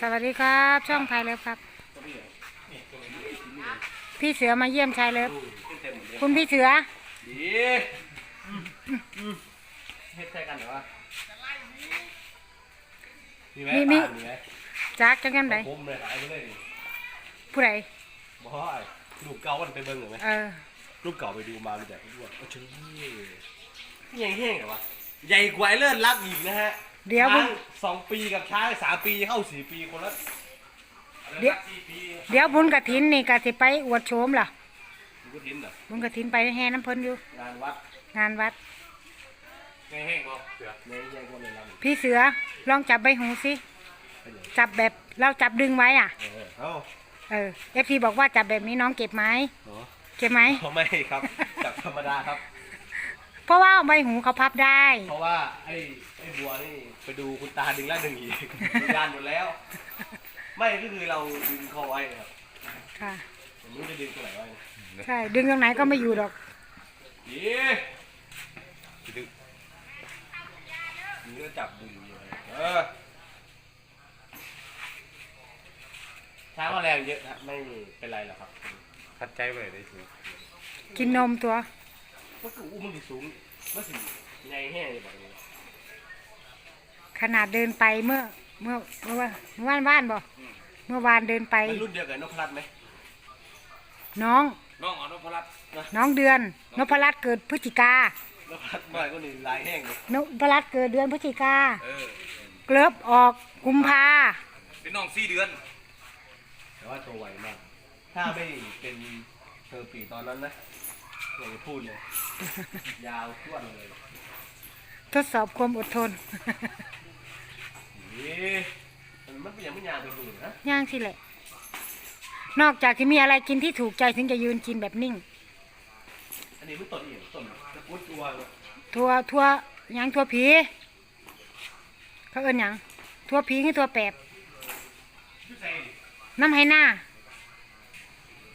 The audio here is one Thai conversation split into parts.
สวัสดีครับ ช่องไทยเลิฟครับ พี่เสือมาเยี่ยมชายเลิฟคุณพี่เสือดีเฮ็ดใช่กันเหรอวะมีไหมมีมีบ้านมีไหมจักจังยังไงผมเลยหายไปเลยดิผู้ใดบ่ให้ลูกเก่ามันไปเบิ่งเหรอไหมเออลูกเก่าไปดูมามีแต่อ้วนโอ้เชื่อนี่ยังแห้งเหรอวะใหญ่กว่าไอ้เลิศรักอีกนะฮะ เดี๋ยวช้าบุญงสองปีกับช้างสามปีเข้าสี่ปีคนละเดี๋ยวสี่ปีเดี๋ยวบุญกระถินนี่กะสิไปอวดโฉมล่ะมันก็ทิ้นเหรอบุญกระถินไปแห่น้ำเพิ่นอยู่ งานวัดงานวัด แห้งแห้งบ่เสือแห้งแห้งคนเลยรักพี่เสือลองจับใบหูสิไปเลยจับแบบเราจับดึงไว้อะ เออเอ้าเออเอฟทีบอกว่าจับแบบนี้น้องเก็บไหมเนาะเก็บไหม เขาไม่ครับจับธรรมดาครับ เพราะว่าใบหูเขาพับได้ เพราะว่าไอ้ไอ้บัวนี่ไปดูคุณตาดึงแล้วดึงอีก ยานหมดแล้ว ไม่ก็คือเราดึงเขาไว้ครับค่ะ ผมไม่รู้จะดึงตัวไหนไว้นะใช่ ดึงตรงไหนก็ไม่อยู่ดอกยี่ดึงนี่ก็จับดึงอยู่เลยเออช้างแมลงเยอะนะไม่เป็นไรหรอกครับ คัดใจไว้ได้ถูกกินนมตัว มันก็อุ้มมันสิสูงมันสิใหญ่แห้งเลยแบบนี้ขนาดเดินไปเมื่อเมื่อเมื่อวานเมื่อวานบ้านบ่เมื่อวานเดินไป มันรุ่นเดียวกับนกพลัดไหมน้อง น้องอนุพลัดน้องเดือนนพรัตน์เกิดพฤศจิกานกพลัดเมื่อไหร่ก็หนึ่งลายแห้งเลยนพรัตน์เกิดเดือนพฤศจิกาเออเกลิบออกกุมภาเป็นน้องสี่เดือน แต่ว่าโตไวมาก ถ้าไม่เป็นเธอปีตอนนั้นนะ อยากจะพูดเลย ยาวท้วนเลยทดสอบความอดทน นี่มันมันเป็นอย่างไม่ยาวไปดูนะย่างสิแหละ นอกจากที่มีอะไรกินที่ถูกใจถึงจะยืนกินแบบนิ่ง อันนี้มันต้นเอียงต้นตะกรุดตัวเลยทัวทัวหยังทัวผี เขาเอิ้นหยังทัวผีคือทัวแปบ ชื่อใส่ดิน้ำให้หน้า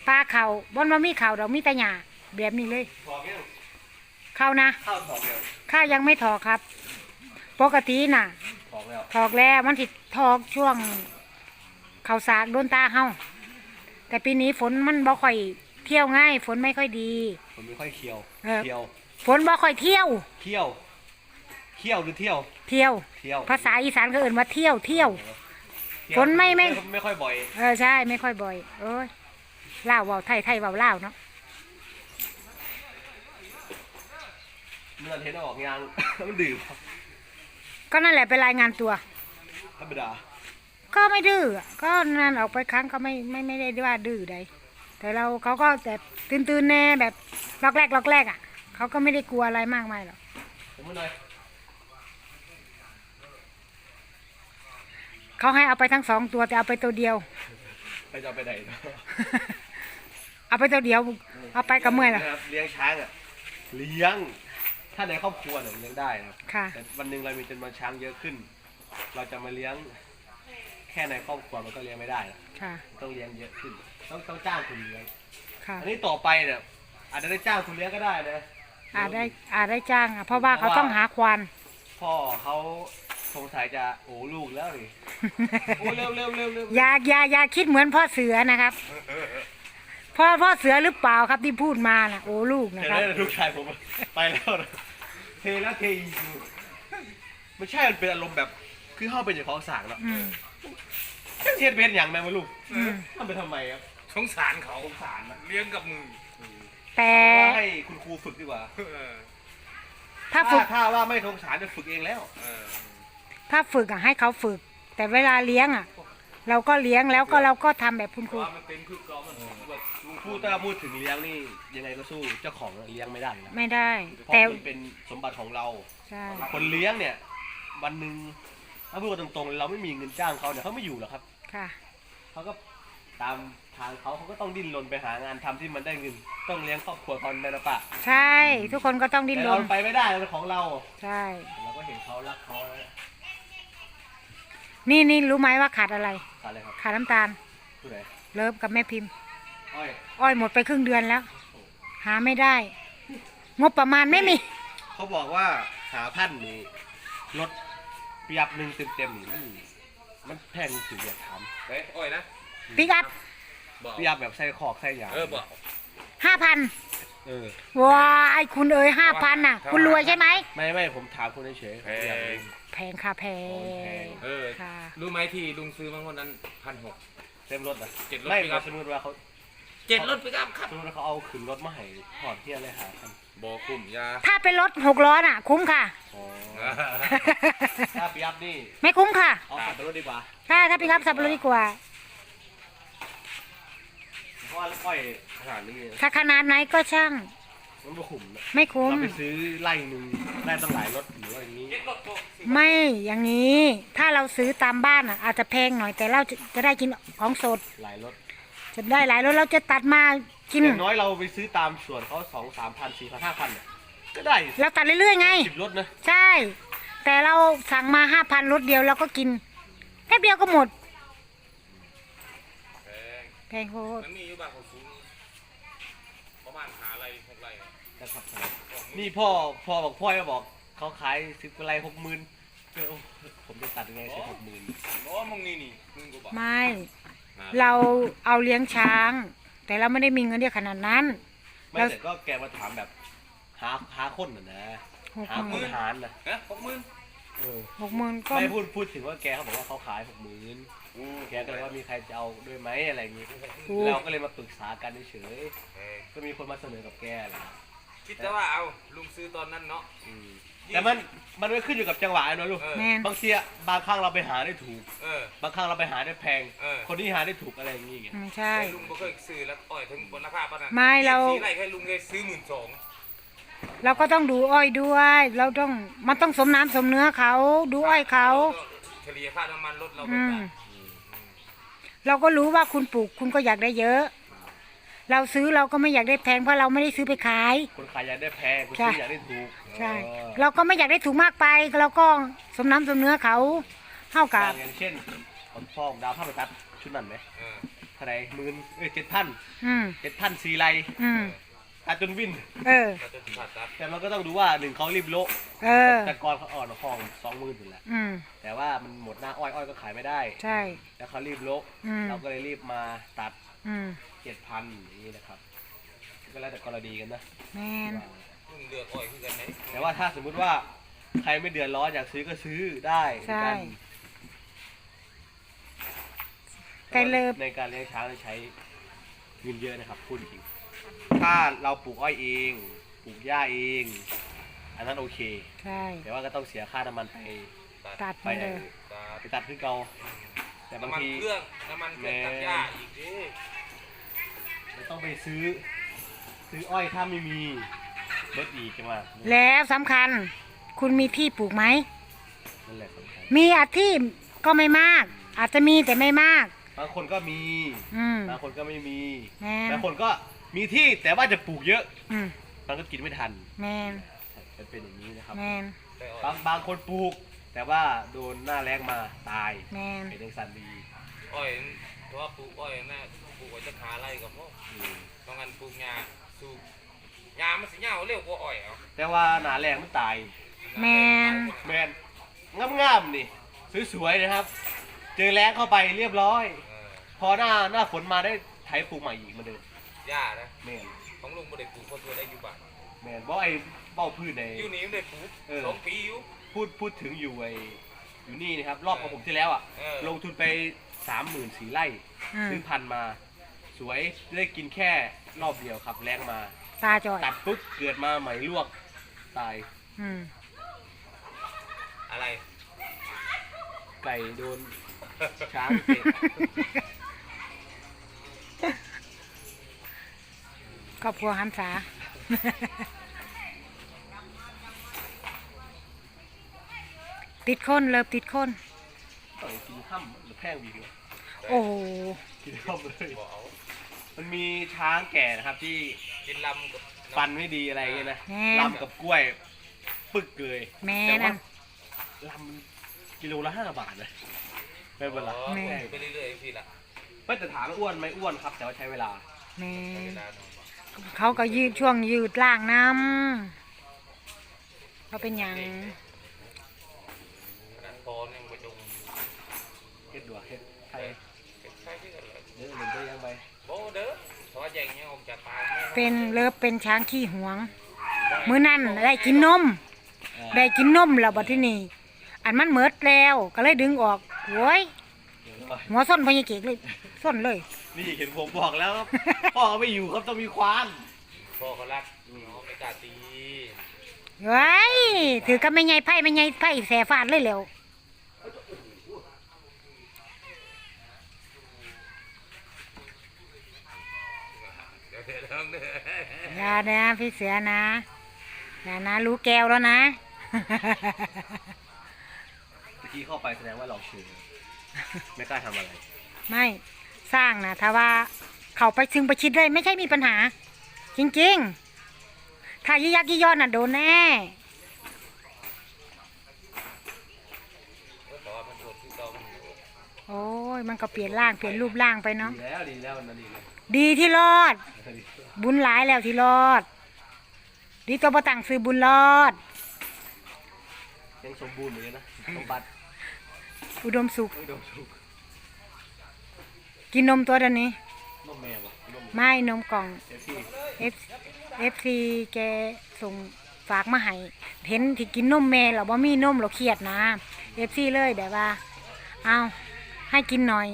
ปลาเขาบอนว่ามีเขาดอกมีแต่หญ้า แบบนี้เลยถอกยังเข้านะข้าวถอกยังข้ายังไม่ถอกครับ ปกติน่ะ ถอกแล้วถอกแล้วมันสิถอกช่วง เขาสากโดนตาเฮาแต่ปีนี้ฝนมันบ่ค่อยเที่ยวง่าย ฝนไม่ค่อยดีผมไม่ค่อยเคี้ยวเออ เคี้ยวฝนบ่ค่อยเที่ยว เคี้ยวเคี้ยวหรือเที่ยว เที่ยว เที่ยวภาษาอีสานก็เอื่นว่าเที่ยวเที่ยว เที่ยวฝนไม่ไม่ ไม่ค่อยบ่อย เออใช่ไม่ค่อยบ่อยโอ้ยล่าวเว่าไทยไทยเว่าล่าวเนาะ เมื่อเห็นออกยาง มันดื่มก็นั่นแหละเป็นรายงานตัว ธรรมดาก็ไม่ดื้ออะก็นั่นออกไปครั้งก็ไม่ไม่ไม่ได้ว่าดื้อใดแต่เราเขาก็แต่ตื่นตื่นๆแน่แบบล็อกแรกล็อกแรกอะเขาก็ไม่ได้กลัวอะไรมากมายหรอกผมมาหน่อยเขาให้เอาไปทั้งสองตัวแต่เอาไปตัวเดียว ไปจะเอาไปไหนเนาะเอาไปตัวเดียว เอาไปกับเมื่อยเหรอ นะครับเลี้ยงช้างอะ เลี้ยง ถ้าในครอบครัวเนี่ยเลี้ยงได้นะครับ ค่ะ แต่วันหนึ่งเรามีจำนวนช้างเยอะขึ้น เราจะมาเลี้ยงแค่ในครอบครัวมันก็เลี้ยงไม่ได้นะค่ะ ต้องเลี้ยงเยอะขึ้น ต้องต้องจ้างคนเลี้ยง ค่ะ อันนี้ต่อไปเนี่ยอาจจะได้จ้างคนเลี้ยงก็ได้นะอาจได้อาจได้จ้างอะเพราะว่าเขาต้องหาควาน พ่อเขาสงสัยจะโอ้ลูกแล้วนี่โอ้เร็วเร็วเร็วเร็วอย่าอย่าอย่าคิดเหมือนพ่อเสือนะครับพ่อพ่อเสือหรือเปล่าครับที่พูดมาน่ะโอ้ลูกนะเห็นคไหมรับลูกชายผมไปแล้วนะ เทแล้วเทอีกอยู่ไม่ใช่มันเป็นอารมณ์แบบ คือเข้าเป็นอย่างของสางแล้วอืมเทียนเป็นอย่างแม่มาลูกอืมทำไปทำไมครับสงสารเขาสงสารเลี้ยงกับมือแต่ว่าให้คุณครูฝึกดีกว่าเออถ้าฝึกถ้าว่าไม่สงสารจะฝึกเองแล้ว เออถ้าฝึกอะให้เขาฝึก แต่เวลาเลี้ยงอะ เราก็เลี้ยงแล้วก็เราก็ทำแบบคุณครูว่ามันเป็นคือเกอมันแบบลุงพูดถ้าพูดถึงเลี้ยงนี่ยังไงก็สู้เจ้าของเลี้ยงไม่ได้นะไม่ได้ เพราะแต่มันเป็นสมบัติของเรา ใช่คนเลี้ยงเนี่ยวันหนึ่งถ้าพูดกันตรงๆเราไม่มีเงินจ้างเขาเนี่ยเขาไม่อยู่หรอกครับค่ะ เขาก็ตามทางเขาเขาก็ต้องดิ้นรนไปหางานทำที่มันได้เงินต้องเลี้ยงครอบครัวเขาในระปะใช่ ทุกคนก็ต้องดิ้นแต่รเรานไปไม่ได้มันของเรา ใช่ เราก็เห็นเขารักเขาแล้ว นี่นี่รู้ไหมว่าขาดอะไรอะไรครับขาดน้ำตาลผู้ใดเลิฟกับแม่พิมพ์ อ้อยอ้อยหมดไปครึ่งเดือนแล้ว หาไม่ได้ งบประมาณไม่มี เขาบอกว่าหาพันธุ์นี่ลดเปียบหนึ่งเต็มเต็มๆนี่มันมันแพงถึงอยากถามเฮ้ยอ้อยนะปิกอัพบอกพี่ยาแบบใส่คอกใส่ยางเออบอกห้าพันเออว้ายคุณเอ๋ยห้าพันน่ะ คุณรวยใช่ไหมไม่ไม่ผมถามคุณเฉยๆแพอยากรู้ง แพงค่ะแพแพงงเออค่ะ รู้ไหมที่ลุงซื้อมาคนนั้นพันหกเต็มรถอะเจ็ดรถไม่ปิกอัพสมมติว่าเขาเจ็ดรถปิกอัพครับสมมติว่าเขาเอาขึ้นรถมาให้ถอดเที่ยเลยหาคันบอคุ้มยาถ้าเป็นรถหกล้อน่ะ คุ้มค่ะอ๋อถ้าปีอัพนี่ไม่คุ้มค่ะ เอาขับรถดีกว่าถ้าถ้าปิกอัพสับปะรดดีกว่าเพราะว่าก้อยขนาดนี้ถ้าขนาดไหนก็ช่าง มันไม่คุ้มนะไม่คุ้ม เราไปซื้อไล่หนึ่งได้ตั้งหลายรถหรือว่าอย่างนี้เจ็ดรถโตไม่อย่างนี้ถ้าเราซื้อตามบ้านอะ อาจจะแพงหน่อยแต่เราจะจะได้กินของสด หลายรถจะได้หลายรสเราจะตัดมากิน อย่างน้อยเราไปซื้อตามส่วนเขาสองสามพันสี่พันห้าพันเนี่ยก็ได้เราตัดเรื่อยๆไง สิบรถนะใช่ แต่เราสั่งมาห้าพันรถเดียวเราก็กินแค่เดียวก็หมดแพงแพงโคตร มันมีอยู่บางของศูนย์ประมาณหาอะไรหกไร นะครับนี่พ่อพ่อบอกพ่อก็บอกเขาขายสิบไรหกหมื่นผมจะตัดยังไงสิบหกหมื่นโอ้มึงนี่นี่มึงกูบอกไม่ เราเอาเลี้ยงช้าง แต่เราไม่ได้มีเงินเยอะขนาดนั้น ไม่แล้วแต่ก็แกมาถามแบบ หาหาคนน่ะนะหกหาหคมื่นนหารนะฮะหกหมื่นเออหกหมื่นก็ไม่พูดพูดถึงว่าแกเขาบอกว่าเขาขายหกหมื่นแกก็เลยว่ามีใครจะเอาด้วยไหมอะไรอย่างงี้ ถูกเราก็เลยมาปรึกษากันเฉยแพงๆก็มีคนมาเสนอกับแกแหละ คิดแต่ว่าเอาลุงซื้อตอนนั้นเนาะอืมแต่มันมันไม่ขึ้นอยู่กับจังหวะนะลูก เออแมนบางทีอะบางครั้งเราไปหาได้ถูก เออ บางครั้งเราไปหาได้แพง เออ คนที่หาได้ถูกอะไรอย่างงี้ไงอืมใช่ แต่ลุงก็เคยซื้อแล้วอ้อยถึงบนราคาปะนะไม่เราซื้อไรแค่ลุงเลยซื้อหมื่นสองเราก็ต้องดูอ้อยด้วย เราต้องมันต้องสมน้ำสมเนื้อเขาดูอ้อยเขาเฉลี่ยค่าน้ำมันรถเราไปอืมจ่ายเราก็รู้ว่าคุณปลูกคุณก็อยากได้เยอะ เราซื้อเราก็ไม่อยากได้แพงเพราะเราไม่ได้ซื้อไปขาย คนขายอยากได้แพงคนใช่ซื้ออยากได้ถูกใช่ เออเราก็ไม่อยากได้ถูกมากไปเราก็สมน้ำสมเนื้อเขาเท่ากับ อย่างเช่นผมพ่อผมดาวผ้าไปตัดชุดนั้นไหมเออเท่าไหรหมื่นเอ้ยเจ็ดพันอืมเจ็ดพันสี่ไรอืมตัดจนวิน เออ เราจะผ่าตัดแต่มันก็ต้องดูว่าหนึ่งเขารีบโละเออ แต่ก่อนเขาอ่อนห้องสองหมื่นอยู่แหละ อืมแต่ว่ามันหมดหน้าอ้อยอ้อยก็ขายไม่ได้ ใช่ แล้วเขารีบโละอืม เราก็เลยรีบมาตัด อืมเจ็ดพันอย่างนี้นะครับ ก็แล้วแต่กรณีกันนะ แมนลุงเลือกอ้อยคือกันไหนแต่ว่าถ้าสมมุติว่าใครไม่เดือดร้อนอยากซื้อก็ซื้อได้เหมือนใช่กันไก่เลิฟในการเลี้ยงช้างใช้เงินเยอะนะครับพูดจริงถ้าเราปลูกอ้อยเองปลูกหญ้าเอง อันนั้นโอเค ใช่แต่ว่าก็ต้องเสียค่าน้ำมันไปตัดไปมาเลยตัดไปตัดขึ้นเกา แต่บางน้ำมันที เครื่องน้ำมันเครื่องตัดหญ้าอีกดิเราต้องไปซื้อ ซื้ออ้อยถ้าไม่มีรถอีกจะมาแล้วสำคัญ คุณมีที่ปลูกไหม นั่นแหละสำคัญมีอาที่ก็ไม่มาก อาจจะมีแต่ไม่มาก บางคนก็มีอืม บางคนก็ไม่มีแมนบางคนก็มีที่แต่ว่าจะปลูกเยอะอืมมันก็กินไม่ทันแมนจะเป็นอย่างนี้นะครับแมนแต่อ้อยบางบางคนปลูก แต่ว่าโดนหน้าแรงมาตายแมนเป็นเรื่องสันดีอ้อยเพราะว่าปลูกอ้อยน่ะปลูกไว้จะขาไรกับพ่ออืมต้องการปลูกหญ้าสูบหญ้ามันสิเหงาเร็วกว่าอ้อยเอาแต่ว่าหนาแรงมันตาย แมนแมนงามๆนี่สวยๆนะครับ เจอแรงเข้าไปเรียบร้อย เออพอหน้าหน้าฝนมาได้ไถปลูกใหม่อีกเหมาเดิมหญ้านะแมนของลุงบ่ได้ปลูกเพราะตัวได้อยู่บ้านแมนเพราะไอ้เบ้าพืชใน อยู่นี่มันได้ปลูกเออ สองปีอยู่ พูดพูดถึงอยู่ไอ้อยู่นี่นะครับ รอบของผมที่แล้วอะ เออ ลงทุนไปสามหมื่นสี่ไร่อืมซื้อพันธุ์มา สวยได้กินแค่รอบเดียวครับ แรงมา ตาจอย ตัดปุ๊บเกิดมาใหม่ลวกตายอืม อะไร ไก่โดนช้างเตะครอบครัวหันษา ติดคนเลิฟติดคนต่อยกินข้ามหรือแพงวีกโอ้โหกินข้ามเลยบ่เอามันมีช้างแก่นะครับที่กินลำกับฟันไม่ดีอะไรเงี้ยนะแม่ลำกับกล้วย ปึกเลยแม่แต่ว่านั่นลำมันกิโลละห้าบาทเลยไม่เป็นไรอ๋อแม่ ไปเรื่อยๆพี่ละไม่แต่ถามว่าอ้วนไหมอ้วนครับ แต่ว่าใช้เวลา แม่เวลาหน่อยเขาก็ยืดช่วงยืดล่างน้ำเขาเป็นอย่าง ขนาดพอเนี่ยบ่จง เฮ็ดโด จะตายแม่ เป็นเลิฟเป็นช้างขี้หวง มื้อนั้นได้กินนมเออได้กินนมแล้วบัดที่นี่ อันมันเมิดแล้วก็เลยดึงออกโว้ยหัวส้นพญาเกกเลยส้นเลย นี่เห็นผมบอกแล้วครับ พ่อไม่อยู่ครับต้องมีควาน พ่อเขารักน้องไม่กล้าตี เฮ้ยถือกับไม่ไงไพ่ไม่ไงไพ่แสฟาดเลยแล้ว เดี๋ยวเดี๋ยวเดี๋ยวเดี๋ยว อย่านะพี่เสือนะอย่านะ รู้แก้วแล้วนะเมื่อกี้เข้าไปแสดงว่าเราเชื่อไม่กล้าทำอะไร ไม่สร้างนะถ้าว่าเขาไปซึงไปชิดได้ไม่ใช่มีปัญหา จริงๆ ถ้ายี่ยักยี่ยอดน่ะโดนแน่บอกว่ามันโดดที่เก่ามันโดดโอ้ยมันก็เปลี่ยนร่างเปลี่ยนรูปร่างไปเนาะดีแล้วดีแล้วมันดีเลย ดีที่รอดดีบุญหลายแล้วที่รอด ดีตัวประตังซื้อบุญรอด ยังสมบูรณ์เหมือนกันนะสมบัติอุดมสุขไม่โดนถูกกินนมตัวเดียวนี้ นมแมวอะนมไม่นมกล่อง เอฟซี F F C แกส่งฝากมาให้เห็นที่กินนมแม่เราบ่มีนมเราเครียดนะ F C เลยแบบว่า เอาให้กินหน่อย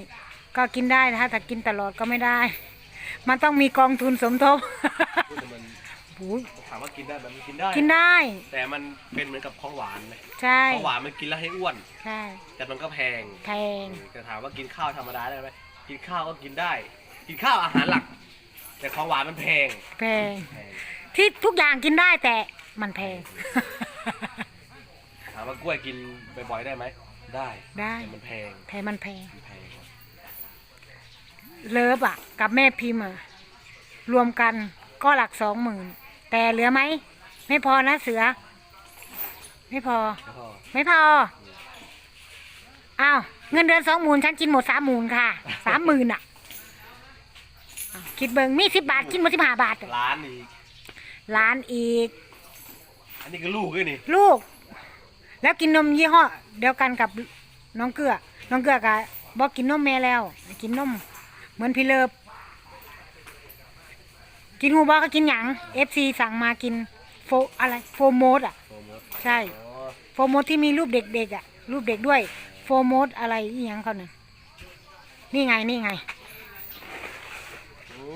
ก็กินได้นะคะแต่กินตลอดก็ไม่ได้ มันต้องมีกองทุนสมทบแต่มันหูยถามว่ากินได้ไหมมันกินได้ กินได้ แต่มันเป็นเหมือนกับของหวานไหมใช่ ของหวานมันกินแล้วให้อ้วน ใช่ แต่มันก็แพง แพง แต่ถามว่ากินข้าวธรรมดาได้ไหมกินข้าวก็กินได้ กินข้าวอาหารหลัก แต่ของหวานมันแพง แพงแพงที่ทุกอย่างกินได้แต่มันแพง ถามว่ากล้วยกินบ่อยๆได้ไหม ได้ ได้แต่มันแพงแต่มันแพงมันแพงครับ เลิฟอะ กับแม่พิมพ์อะรวมกันก็หลักสองหมื่นแต่เหลือไหม ไม่พอนะเสือ ไม่พอแล้วก็ไม่พออ้าวเงินเดือนสองหมื่นฉันกินหมดสามหมื่นค่ะสามหมื่นอะอ้าวคิดเบิงมีสิบบาทกินหมดสิบห้าบาทอะร้านอีก ล้านอีก อันนี้ก็ลูกด้วยนี่ลูก แล้วกินนมยี่ห้อเดียวกันกับน้องเกลือ น้องเกลือกับบอกกินนมแม่แล้ว กินนม เหมือนพี่เลิฟกินหูบอกก็กินหยังเอฟซีสั่งมากินโฟอะไรโฟโมดอะโปรโมทใช่ อ๋อโฟโมดที่มีรูปเด็กๆอะ รูปเด็กด้วย โฟโมดอะไรอีหยังเขาเนี่ยนี่ไงนี่ไง โอ้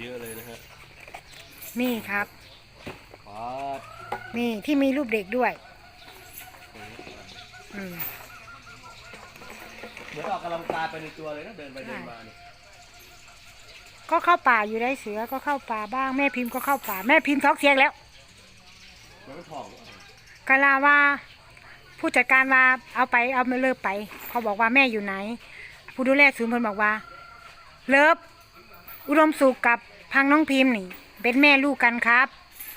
เยอะเลยนะฮะนี่ครับครับนี่ที่มีรูปเด็กด้วยอืมเหมือนออกกำลังกายไปในตัวเลยนะเดินไปเดินมาเนี่ย ก็เข้าป่าอยู่ได้เสือก็เข้าป่าบ้างแม่พิมพ์ก็เข้าป่า แม่พิมพ์ท้องเสียงแล้วก็ทองกาลาว่า ผู้จัดการว่าเอาไปเอาไม่เลิกไป เขาบอกว่าแม่อยู่ไหน ผู้ดูแลศูนย์เพิ่นบอกว่า เลิฟอุดมสุขกับพังน้องพิมพ์นี่ เป็นแม่ลูกกันครับ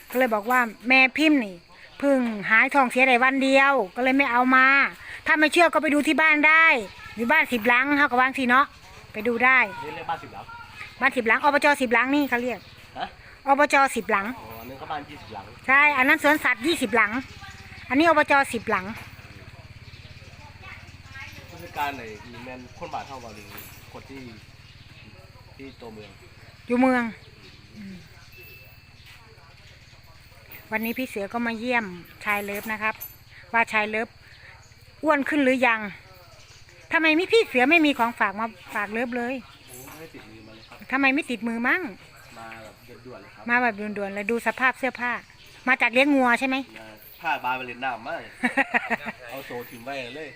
ก็เลยบอกว่าแม่พิมพ์นี่เพิ่งหายท้องเสียได้วันเดียว ก็เลยไม่เอามา ถ้าไม่เชื่อก็ไปดูที่บ้านได้อยู่บ้านสิบหลังเขาก็วางสิเนาะไปดูได้เรียกบ้านสิบหลัง บ้านสิบหลังอบจสิบหลังนี่เขาเรียกฮะ อบจสิบหลัง อ๋ออันนึงเขาบ้านยี่สิบหลังใช่ อันนั้นสวนสัตว์ยี่สิบหลัง อันนี้อบจสิบหลัง ผู้จัดการไหนมีแมนคนบาทเท่าเราหรือคนที่ที่ตัวเมืองอยู่เมืองอืมวันนี้พี่เสือก็มาเยี่ยมชายเลิฟนะครับ ว่าชายเลิฟอ้วนขึ้นหรือยังทำไมไม่พี่เสือไม่มีของฝากมาฝากเลิฟเลย โอ้ไม่ติดมือมาเลยครับ ทำไมไม่ติดมือมั่ง มาแบบเด็ดด่วนเลยครับมาแบบด่วนๆเลยดูสภาพเสื้อผ้า มาจากเลี้ยงงัวใช่ไหม มาผ้าบานไปเล่นน้ำมากเอาโซถิ่มไว้เลย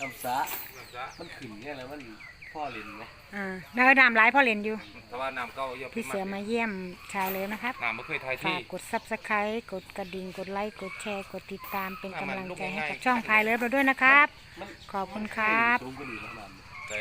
น้ำซะน้ำซะมันขึ้นเนี่ยแล้วมันพ่อเล่นไหมอ่าแล้วน้ำร้ายพ่อเล่นอยู่ แต่ว่าน้ำเก่าเยอะพี่เสือมาเยี่ยมชายเลิฟนะครับ น้ำไม่เคยทายฝาที่กกด subscribe กดกระดิ่ง กดไลค์ กดแชร์ กดติดตามเป็นกำลังใจให้กับมันช่องพายเลิฟเราด้วยนะครับ มันขอบคุณครับ สูงกว่านี้ประมาณเจ๊